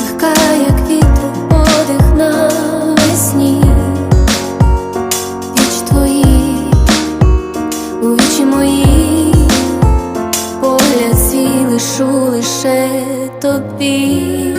легка, як вітру, подих на весні, віч твої, у вічі мої, погляд лишу лише тобі.